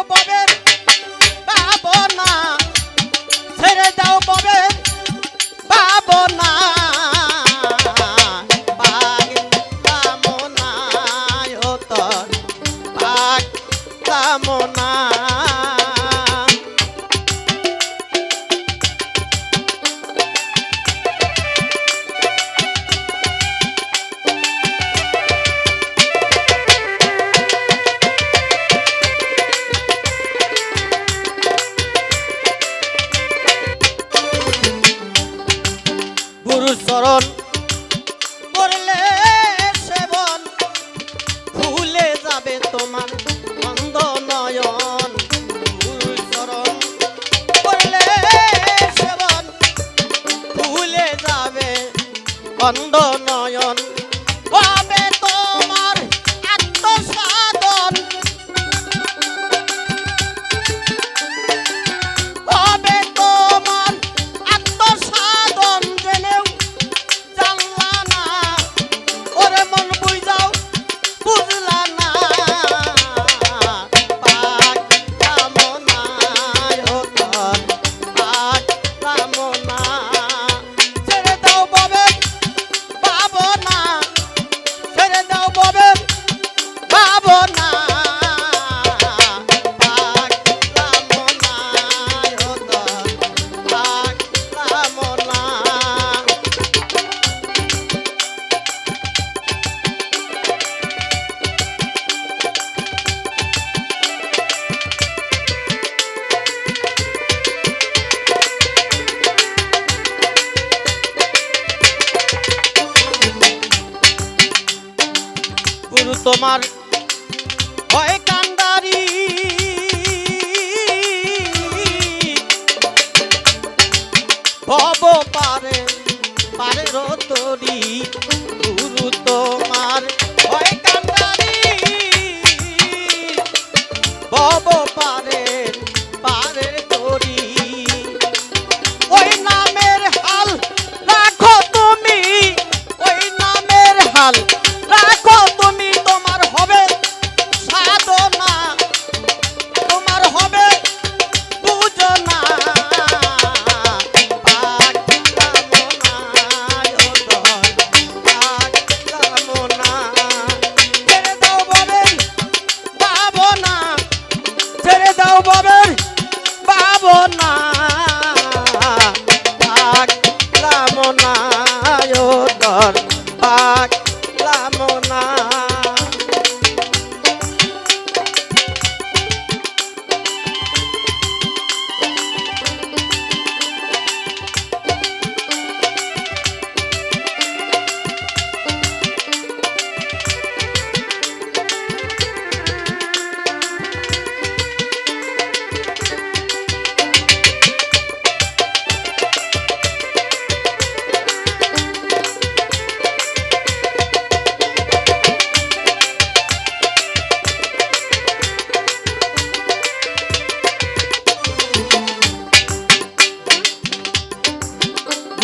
Ô, Bobê! চরণ করলে সেবন ভুলে যাবে তোমার অন্ধ নয়ন চরণ করলে সেবন ভুলে যাবে অন্ধ গুরু তোমার হয় কান্দারি ভব পারে পারে রতরি, গুরু তোমার হয় কান্দারি ভব পারে পারে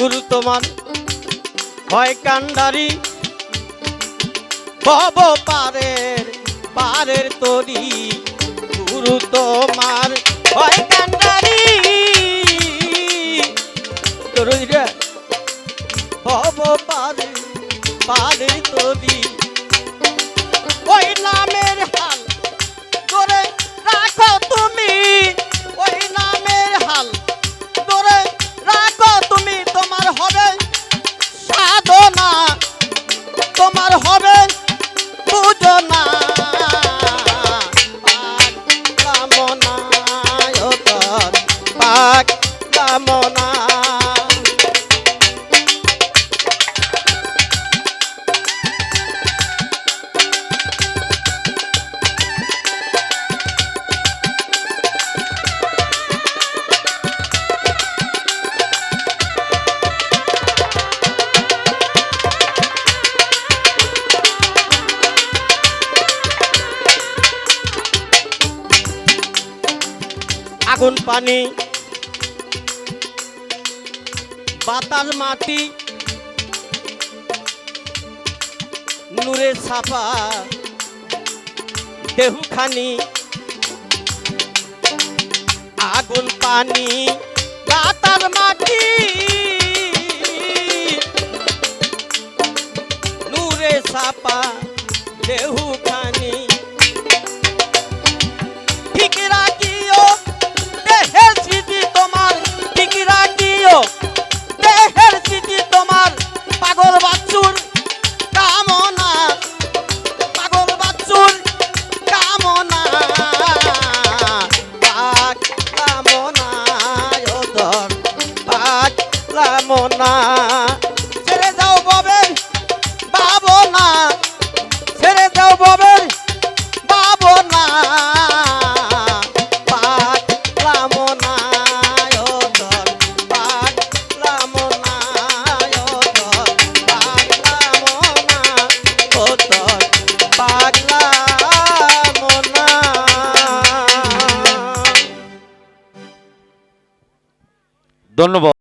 গুরু তোমার হয় কান্ডারি। ভব পারের পারের তরি, গুরু তোমার হয় কান্ডারি। তরি রে। ভব পারে পারের তরি। ওই নামের হাল আগুন পানি বাতাস মাটি নূরে সাফা দেহু খানি আগুন পানি বাতাস মাটি ধন্যবাদ